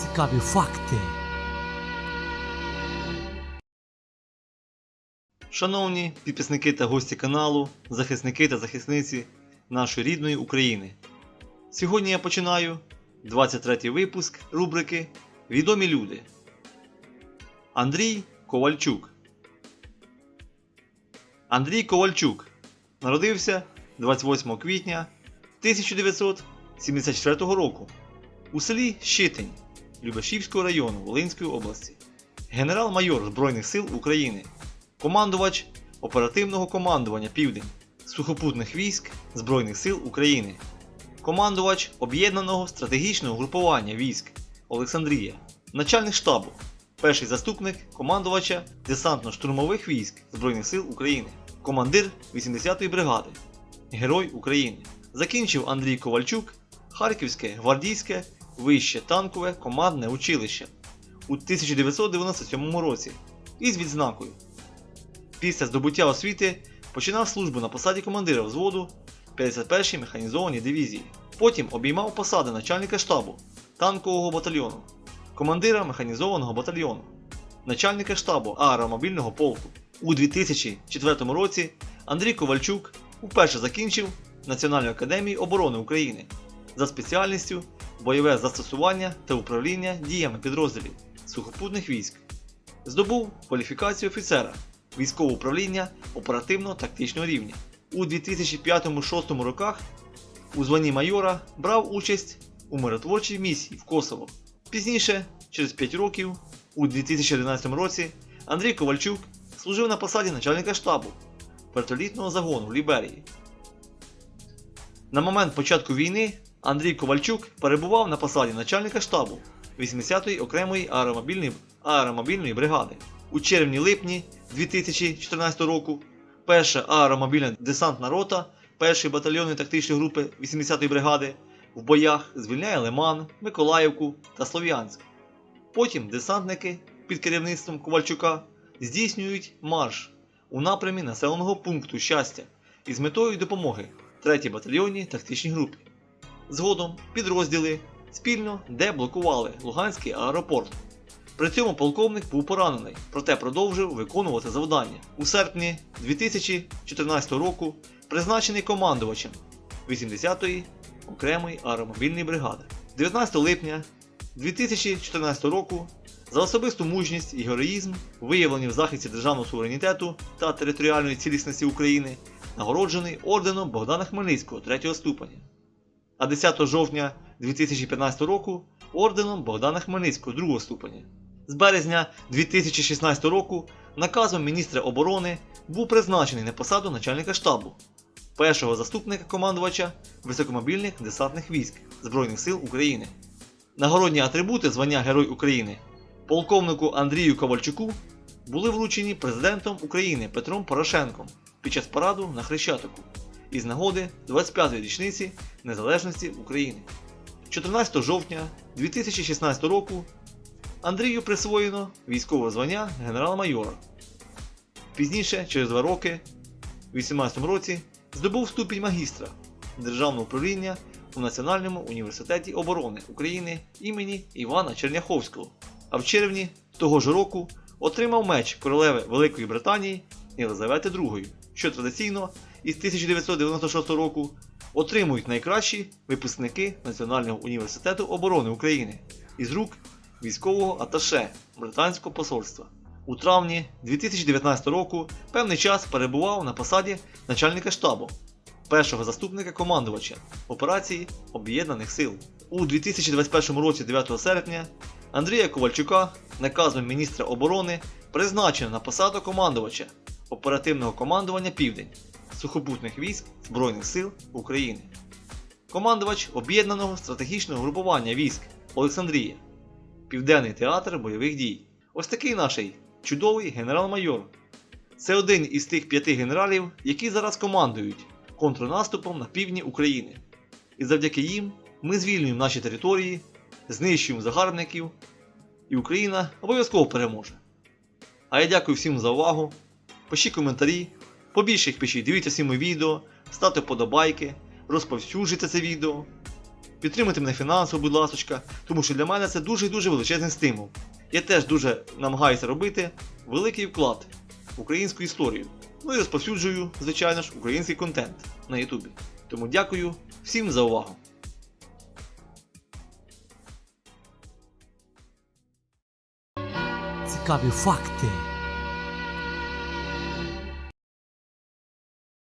Цікаві факти. Шановні підписники та гості каналу, захисники та захисниці нашої рідної України. Сьогодні я починаю 23 випуск рубрики Відомі люди. Андрій Ковальчук. Андрій Ковальчук народився 28 квітня 1974 року у селі Щитень Любешівського району Волинської області. Генерал-майор Збройних сил України командувач оперативного командування Південь сухопутних військ Збройних сил України, командувач об'єднаного стратегічного групування військ Олександрія, начальник штабу, перший заступник командувача десантно-штурмових військ Збройних сил України, командир 80-ї бригади, Герой України. Закінчив Андрій Ковальчук Харківське гвардійське вище танкове командне училище у 1997 році із відзнакою Після здобуття освіти починав службу на посаді командира взводу 51-й механізованій дивізії. Потім обіймав посади начальника штабу танкового батальйону, командира механізованого батальйону, начальника штабу аеромобільного полку. У 2004 році Андрій Ковальчук вперше закінчив Національну академію оборони України за спеціальністю бойове застосування та управління діями підрозділів сухопутних військ. Здобув кваліфікацію офіцера військового управління оперативно-тактичного рівня. У 2005-2006 роках у званні майора брав участь у миротворчій місії в Косово. Пізніше, через 5 років, у 2011 році, Андрій Ковальчук служив на посаді начальника штабу вертолітного загону в Ліберії. На момент початку війни Андрій Ковальчук перебував на посаді начальника штабу 80-ї окремої аеромобільної, аеромобільної бригади. У червні-липні 2014 року перша аеромобільна десантна рота першої батальйонної тактичної групи 80-ї бригади в боях звільняє Лиман, Миколаївку та Слов'янськ. Потім десантники під керівництвом Ковальчука здійснюють марш у напрямі населеного пункту щастя із метою допомоги 3-й батальйонній тактичній групі. Згодом підрозділи спільно деблокували Луганський аеропорт. При цьому полковник був поранений, проте продовжив виконувати завдання. У серпні 2014 року призначений командувачем 80-ї окремої аеромобільної бригади. 19 липня 2014 року за особисту мужність і героїзм, виявлені в захисті державного суверенітету та територіальної цілісності України, нагороджений орденом Богдана Хмельницького 3 ступеня. А 10 жовтня 2015 року орденом Богдана Хмельницького 2 ступеня. З березня 2016 року наказом міністра оборони був призначений на посаду начальника штабу, першого заступника командувача високомобільних десантних військ Збройних сил України. Нагородні атрибути звання Герой України полковнику Андрію Ковальчуку були вручені президентом України Петром Порошенком під час параду на Хрещатику із нагоди 25-ї річниці Незалежності України. 14 жовтня 2016 року Андрію присвоєно військове звання генерал-майора. Пізніше, через два роки, у 18 році, здобув ступінь магістра Державного управління у Національному університеті оборони України імені Івана Черняховського, а в червні того ж року отримав меч королеви Великої Британії Єлизавети II, що традиційно із 1996 року отримують найкращі випускники Національного університету оборони України із рук військового аташе британського посольства. У травні 2019 року певний час перебував на посаді начальника штабу, першого заступника командувача операції Об'єднаних Сил. У 2021 році, 9 серпня, Андрія Ковальчука наказом міністра оборони призначено на посаду командувача оперативного командування Південь сухопутних військ Збройних сил України. Командувач об'єднаного стратегічного групування військ Олександрія. Південний театр бойових дій. Ось такий наш чудовий генерал-майор. Це один із тих п'яти генералів, які зараз командують контрнаступом на півдні України. І завдяки їм ми звільнюємо наші території, знищуємо загарбників, і Україна обов'язково переможе. А я дякую всім за увагу. Пишіть коментарі, побільше їх пишіть, дивіться всі мої відео, ставте вподобайки, розповсюджуйте це відео. Підтримуйте мене фінансово, будь ласочка, тому що для мене це дуже дуже величезний стимул. Я теж дуже намагаюся робити великий вклад в українську історію. Ну і розповсюджую, звичайно ж, український контент на Ютубі. Тому дякую всім за увагу. Цікаві факти.